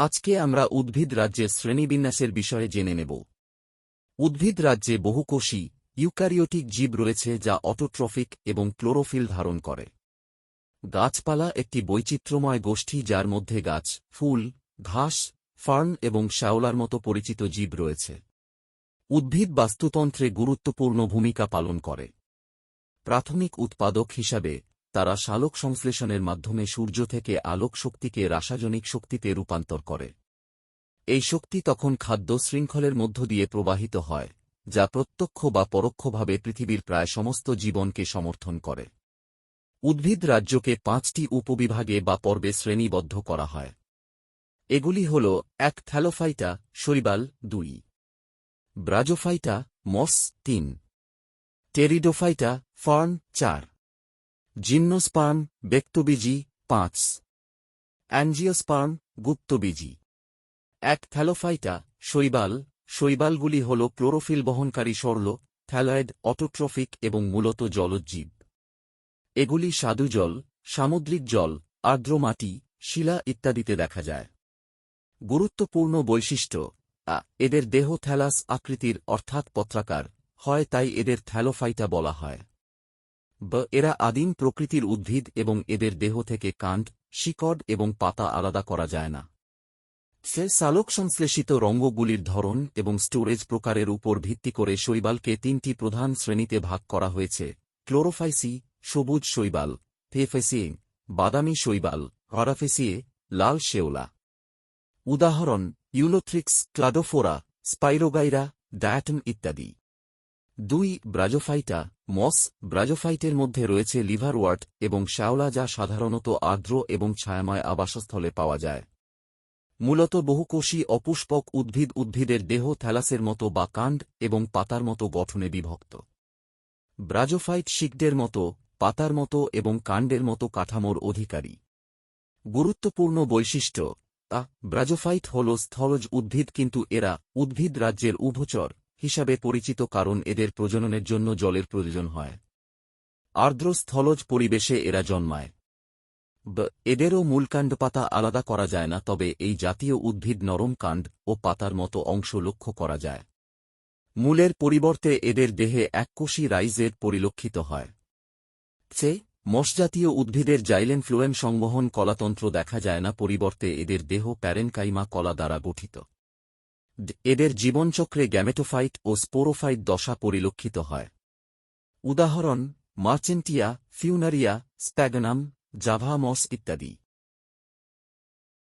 আজকে আমরা উদ্ভিদ রাজ্যের শ্রেণীবিন্যাসের বিষয়ে জেনে নেব। উদ্ভিদ রাজ্যে বহুকোষী ইউক্যারিওটিক জীব রয়েছে যা অটোট্রফিক এবং ক্লোরোফিল ধারণ করে। গাছপালা একটি বৈচিত্র্যময় গোষ্ঠী যার মধ্যে গাছ, ফুল, ঘাস, ফার্ন এবং শ্যাওলার মতো পরিচিত জীব রয়েছে। উদ্ভিদ বাস্তুতন্ত্রে গুরুত্বপূর্ণ ভূমিকা পালন করে। প্রাথমিক উৎপাদক হিসাবে তারা শালক সংশ্লেষণের মাধ্যমে সূর্য থেকে আলোক শক্তিকে রাসায়নিক শক্তিতে রূপান্তর করে। এই শক্তি তখন খাদ্য শৃঙ্খলের মধ্য দিয়ে প্রবাহিত হয়, যা প্রত্যক্ষ বা পরোক্ষভাবে পৃথিবীর প্রায় সমস্ত জীবনকে সমর্থন করে। উদ্ভিদ রাজ্যকে পাঁচটি উপবিভাগে বা পর্বে শ্রেণীবদ্ধ করা হয়। এগুলি হল এক থ্যালোফাইটা, শৈবাল, দুই। ব্রাজোফাইটা মস তিন। টেরিডোফাইটা, ফার্ন, চার। জিমনোস্পার্ম বেক্তবীজি পাঁচ। অ্যাঞ্জিওস্পার্ম গুপ্তবীজি। এক থ্যালোফাইটা, শৈবাল। শৈবালগুলি হল ক্লোরোফিল বহনকারী সরল, থ্যালয়েড, অটোট্রফিক এবং মূলত জলজীব। এগুলি স্বাদুজল সামুদ্রিক জল, আর্দ্র মাটি, শিলা ইত্যাদিতে দেখা যায়। গুরুত্বপূর্ণ বৈশিষ্ট্য এদের দেহ থ্যালাস আকৃতির অর্থাৎ পত্রাকার, হয় তাই এদের থ্যালোফাইটা বলা হয়। ব, এরা আদিম প্রকৃতির উদ্ভিদ এবং এদের দেহ থেকে কাণ্ড, শিকড় এবং পাতা আলাদা করা যায় না। সে, সালোক সংশ্লেষিত রঙ্গগুলির ধরন এবং স্টোরেজ প্রকারের উপর ভিত্তি করে শৈবালকে তিনটি প্রধান শ্রেণীতে ভাগ করা হয়েছে, ক্লোরোফাইসি, সবুজ শৈবাল ফেফেসিয়ে বাদামি শৈবাল হরাফেসিয়ে লাল শেওলা। উদাহরণ, ইউলোথ্রিক্স, ক্লাডোফোরা, স্পাইরোগাইরা, ডায়াটন ইত্যাদি। দুই ব্রাজোফাইটা, মস ব্রাজোফাইটের মধ্যে রয়েছে লিভারওয়ার্ট এবং শ্যাওলা যা সাধারণত আর্দ্র এবং ছায়াময় আবাসস্থলে পাওয়া যায়। মূলত বহুকোষী অপুষ্পক উদ্ভিদ উদ্ভিদের দেহ থ্যালাসের মতো বা কাণ্ড এবং পাতার মতো গঠনে বিভক্ত। ব্রাজোফাইট শিকদের মতো, পাতার মতো এবং কাণ্ডের মতো কাঠামোর অধিকারী। গুরুত্বপূর্ণ বৈশিষ্ট্য তা ব্রাজোফাইট হল স্থলজ উদ্ভিদ কিন্তু এরা উদ্ভিদ রাজ্যের উভচর হিসাবে পরিচিত কারণ এদের প্রজননের জন্য জলের প্রয়োজন হয়। আর্দ্র স্থলজ পরিবেশে এরা জন্মায়। এদেরও মূলকাণ্ড পাতা আলাদা করা যায় না, তবে এই জাতীয় উদ্ভিদ নরম কাণ্ড ও পাতার মতো অংশ লক্ষ্য করা যায়। মূলের পরিবর্তে এদের দেহে এককোষী রাইজের পরিলক্ষিত হয়। চে মশজাতীয় উদ্ভিদের জাইলেন ফ্লোয়েম সংবহন কলাতন্ত্র দেখা যায় না, পরিবর্তে এদের দেহ প্যারেনকাইমা কলা দ্বারা গঠিত। এদের জীবনচক্রে গ্যামেটোফাইট ও স্পোরোফাইট দশা পরিলক্ষিত হয়। উদাহরণ মার্চেন্টিয়া ফিউনারিয়া স্প্যাগনাম জাভামস ইত্যাদি।